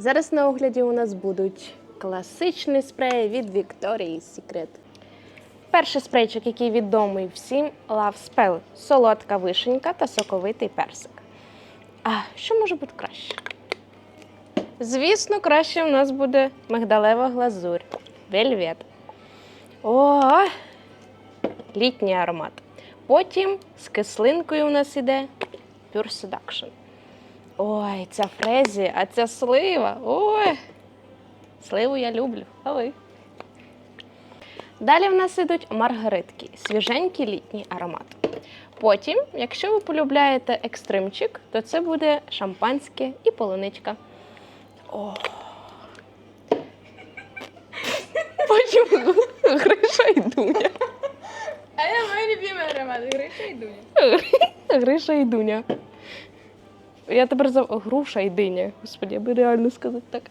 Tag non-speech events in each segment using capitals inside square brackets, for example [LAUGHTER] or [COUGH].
Зараз на огляді у нас будуть класичні спреї від Victoria's Secret. Перший спрейчик, який відомий всім, Love Spell. Солодка вишенька та соковитий персик. А що може бути краще? Звісно, краще у нас буде мигдалева глазурь. Вельвет. О, літній аромат. Потім з кислинкою у нас іде Pure Seduction. Ой, ця фрезі, а ця слива. Ой. Сливу я люблю. А ви? Далі в нас ідуть маргаритки, свіженький літній аромат. Потім, якщо ви полюбляєте екстримчик, то це буде шампанське і полуничка. О. Потім Гриша і Дуня. А я мой любимый аромат. Гриша и Дуня. Гриша і Дуня. Я тепер за груша і диня. Господи, я би реально сказати так.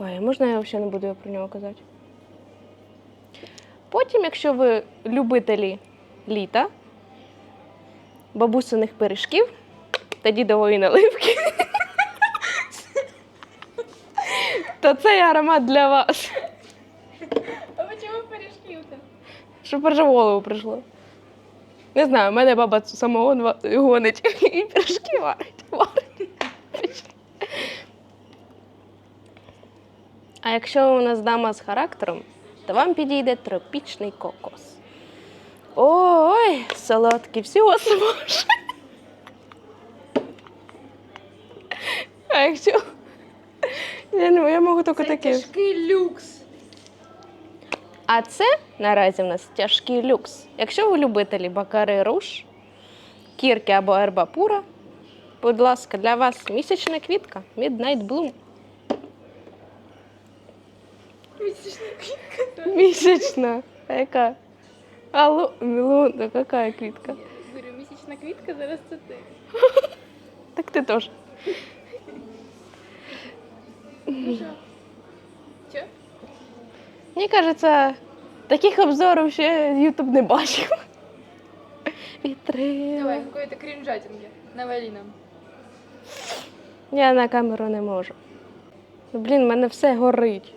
Ой, можна я взагалі не буду про нього казати? Потім, якщо ви любителі літа, бабусиних пиріжків та дідової наливки, [LAUGHS] то цей аромат для вас. А почему пиріжки у тебе? Щоб перше в голову прийшло. Не знаю, в мене баба самогон гонить і пірожки варить. варить. А якщо у нас дама з характером, то вам підійде тропічний кокос. Ой, солодкий, всього сможе. А якщо. Я, не, я можу тільки таке. тяжкий люкс. А це наразі в нас тяжкий люкс. Якщо ви любителі бакари руш, кірки або ерба пура, будь ласка, для вас місячна квітка Midnight Bloom. Місячна квітка. Місячна. А яка? Алло, Мілон, яка квітка? Говорю, місячна квітка, зараз це ти. Так ти теж. Мені кажеться, таких обзорів ще Ютуб не бачив. Вітри. Давай, какой-то крінжатинги. Навалі нам. Я на камеру не можу. Блін, в мене все горить.